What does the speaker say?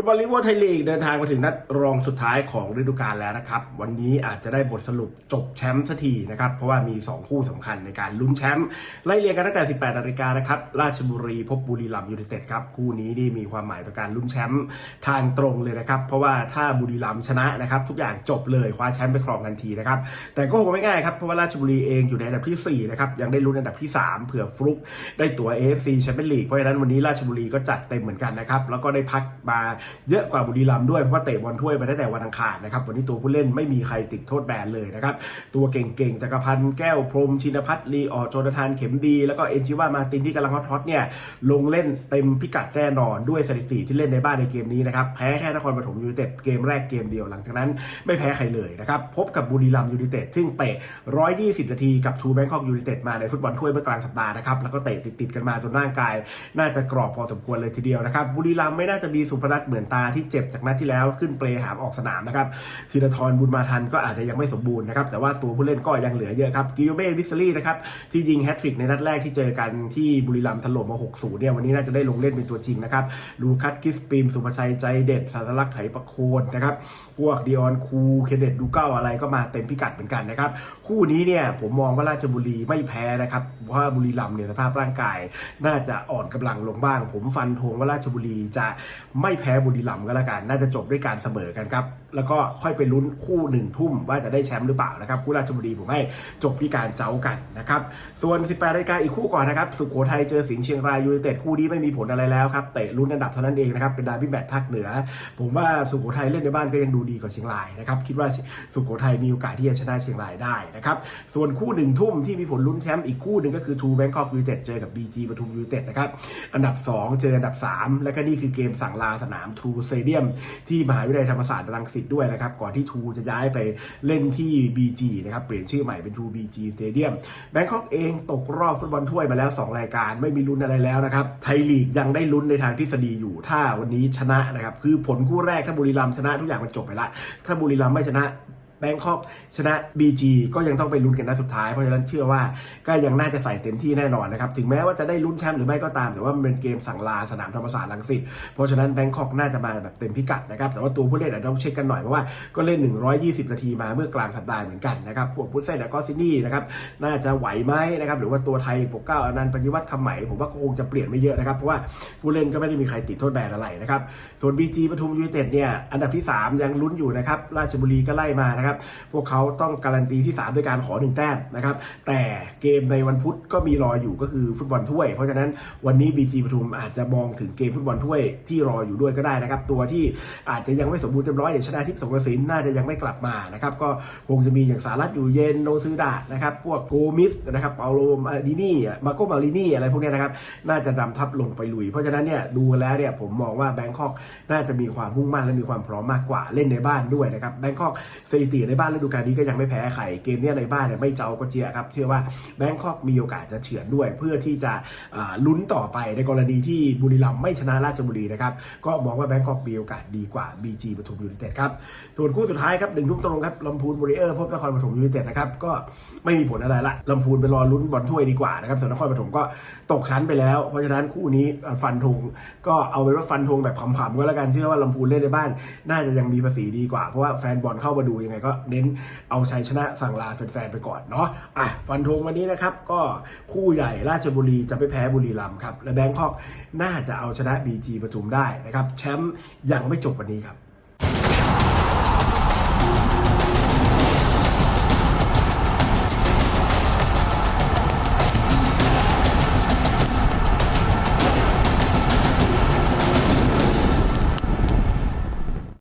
ฟุตบอลลีกวัลไทยลีกเดินทางมาถึงนัดรองสุดท้ายของฤดูกาลแล้วนะครับ วันนี้อาจจะได้บทสรุปจบแชมป์สักทีนะครับ เพราะว่ามี 2 คู่สำคัญในการลุ้นแชมป์ไล่เรียงกันตั้งแต่ 18นาฬิกานะครับ ราชบุรีพบบุรีรัมย์ยูไนเต็ดครับ คู่นี้นี่มีความหมายต่อการลุ้นแชมป์ทางตรงเลยนะครับ เพราะว่าถ้าบุรีรัมย์ชนะนะครับทุกอย่างจบเลยคว้าแชมป์ไปครองทันทีนะครับแต่ก็คงไม่ง่ายครับเพราะว่าราชบุรีเองอยู่ในอันดับที่4นะครับยังได้ลุ้นอันดับที่ 3 เผื่อฟลุกได้ตั๋ว AFC แชมเปี้ยนลีกเพราะฉะนั้นวันนี้ราชบุรีก็จัดเต็มเหมือนกันนะครับแล้วก็ได้พักมาเยอะกว่าบุรีรัมย์ด้วยเพราะว่าเตะบอลถ้วยไปตั้งแต่วันอังคารนะครับวันนี้ตัวผู้เล่นไม่มีใครติดโทษแบนเลยนะครับตัวเก่งๆจักรพันธ์แก้วพรหมชินพัฒน์ลีออโจนาธานเข็มดี แล้วก็เอ็นชิว่ามาตินที่กำลังฮอตๆเนี่ยลงเล่นเต็มพิกัดแน่นอนด้วยสถิติที่เล่นในบ้านในเกมนี้นะครับแพ้แค่นครปฐมยูไนเต็ดเกมแรกเกมเดียวหลังจากนั้นไม่แพ้ใครเลยนะครับพบกับบุรีรัมยูไนเต็ดซึ่งเตะ 120 นาทีกับทูแบงคอกยูไนเต็ดมาในฟุตบอลถ้วยเมื่อกลางสัปดาห์นะครับแล้วก็เตะติดๆกันมาจนร่างกาย น่าจะกรอบพอสมควรเลยทีเดียวนะครับบุรีรัมไม่น่าจะมีสุพนัทเหมือนตาที่เจ็บจากนัดที่แล้วขึ้นเปลหามออกสนามนะครับธีรทรบุญมาทันก็อาจจะยังไม่สมบูรณ์นะครับแต่ว่าตัวผู้เล่นก็ยังเหลือเยอะครับกิโยเม่วิสลี่นะครับที่ยิงแฮตทริกในนัดแรกที่เจอกันที่บุรีรัมย์ถล่มมา 6-0 เนี่ยวันนี้น่าจะได้ลงเล่นเป็นตัวจริงนะครับลูคัสกิสปีมสุภชัยใจเด็ดสารลักษ์ไถประโคนนะครับพวกดิออนคูเคนเดตดูเก้าอะไรก็มาเต็มพิกัดเหมือนกันนะครับคู่นี้เนี่ยผมมองว่าราชบุรีไม่แพ้นะครับเพราะว่าบุรีรัมย์เนี่ยสภาพร่างกาย น่าจะอ่อนกำลังลงบ้าง ผมฟันธงว่าราชบุรีจะไม่แพ้บุรีรัมย์ก็แล้วกัน น่าจะจบด้วยการเสมอกันครับ แล้วก็ค่อยไปลุ้นคู่หนึ่งทุ่มว่าจะได้แชมป์หรือเปล่านะครับ คู่ราชบุรีผมให้จบที่การเจ้ากันนะครับ ส่วน 18รายการอีกคู่ก่อนนะครับ สุโขทัยเจอสิงห์เชียงรายยูไนเต็ดคู่นี้ไม่มีผลอะไรแล้วครับ เตะลุ้นอันดับเท่านั้นเองนะครับ เป็นดาร์บี้แมตช์ภาคเหนือ ผมว่าสุโขทัยเล่นในบ้านก็ยังดูดีกว่าเชียงรายนะครับ คิดว่าสุโขทัยมีโอกาสที่จะชนะเชียงรายได้นะครับ ส่วนคู่หนึ่งทุ่มที่มีผลลุ้นแชมป์อีกคู่หนึ่งก็คือทูแบงคอกยูไนเต็ดเจอกับ BG ปทุมยูไนเต็ดนะครับ อันดับ 2 เจออันดับ 3 และก็นี่คือเกมสั่งลาสนามทูสเตเดียมที่มหาวิทยาลัยธรรมศาสตร์รังสิตด้วยนะครับ ก่อนที่ทูจะย้ายไปเล่นที่ BG นะครับ เปลี่ยนชื่อใหม่เป็นทูบีจีสเตเดียมแบงคอกเองตกรอบฟุตบอลถ้วยมาแล้ว 2 รายการไม่มีลุ้นอะไรแล้วนะครับ ไทยลีกยังได้ลุ้นในทางทฤษฎีอยู่ ถ้าวันนี้ชนะนะครับ คือผลคู่แรกถ้าบุรีรัมย์ชนะทุกอย่างมันจบไปละ ถ้าบุรีรัมย์ไม่ชนะ แบงคอกชนะ BG ก็ยังต้องไปลุ้นกันนัดสุดท้าย เพราะฉะนั้นเชื่อว่าก็ยังน่าจะใส่เต็มที่แน่นอนนะครับ ถึงแม้ว่าจะได้ลุ้นแชมป์หรือไม่ก็ตาม แต่ว่ามันเป็นเกมสั่งลาสนามธรรมศาสตร์ลังสิต เพราะฉะนั้นแบงคอกน่าจะมาแบบเต็มพิกัดนะครับ แต่ว่าตัวผู้เล่นอาจจะต้องเช็คกันหน่อยเพราะว่าก็เล่น 120 นาทีมาเมื่อกลางสัปดาห์เหมือนกันนะครับ พวกพุทธเซนแล้วก็ซินี่นะครับ น่าจะไหวไหมนะครับ หรือว่าตัวไทยปกเก้าอนันต์ปฏิวัติคำใหม่ผมว่าคงจะเปลี่ยนไม่เยอะนะครับ เพราะว่าผู้เล่นก็ไม่ได้มีใครติดโทษแบนอะไรนะครับ ส่วน BG ปทุมยูไนเต็ดเนี่ยอันดับที่ 3 ยังลุ้นอยู่นะครับราชบุรีก็ไล่มานะครับพวกเขาต้องการันตีที่ 3 ด้วยการขอหนึ่งแต้มนะครับ แต่เกมในวันพุธก็มีรออยู่ก็คือฟุตบอลถ้วย เพราะฉะนั้นวันนี้ BG ปทุมอาจจะมองถึงเกมฟุตบอลถ้วยที่รออยู่ด้วยก็ได้นะครับ ตัวที่อาจจะยังไม่สมบูรณ์เต็มร้อยอย่างชนะทิพย์สงกระสินน่าจะยังไม่กลับมานะครับ ก็คงจะมีอย่างสารัตอยู่เย็นโนซือดะนะครับ พวกโกมิสนะครับเปาโลมาดินี่มาโกมาลินี่อะไรพวกนี้นะครับ น่าจะนำทัพลงไปลุย เพราะฉะนั้นเนี่ยดูแล้วเนี่ยผมมองว่าแบงคอกน่าจะมีความมุ่งมั่นและมีความพร้อมมากกว่าเล่นในบ้านด้วยนะครับแบงคอกสถิติในบ้านฤดูกาลนี้ก็ยังไม่แพ้ใครเกมเนี้ยในบ้านเนี่ยไม่เจ้าก็เจียครับเชื่อว่าแบงคอกมีโอกาสจะเฉือนด้วย เพื่อที่จะลุ้นต่อไปในกรณีที่บุรีรัมย์ไม่ชนะราชบุรีนะครับก็มองว่าแบงคอกมีโอกาสดีกว่า BG ปทุมยูไนเต็ดครับส่วนคู่สุดท้ายครับหนึ่งทุ่มตรงครับลำพูนบริเออร์พบนครปฐมยูไนเต็ดนะครับก็ไม่มีผลอะไรละลำพูนไปรอลุ้นบอลถ้วยดีกว่านะครับส่วนนครปฐมก็ตกชั้นไปแล้ว เพราะฉะนั้นคู่นี้ฟันธงก็เอาเป็นว่าฟันธงแบบขำๆก็แล้วกันเชื่อว่าลำพูนเล่นในบ้าน น่าจะยังมีภาษีดีกว่าเพราะว่าแฟนบอลเข้ามาดูยังไงก็เน้นเอาชัยชนะสั่งลาแฟนๆไปก่อนเนาะอะฟันธงวันนี้นะครับ ก็คู่ใหญ่ราชบุรีจะไปแพ้บุรีรัมย์ครับและแบงคอกน่าจะเอาชนะบีจีปทุมได้นะครับ แชมป์ยังไม่จบวันนี้ครับ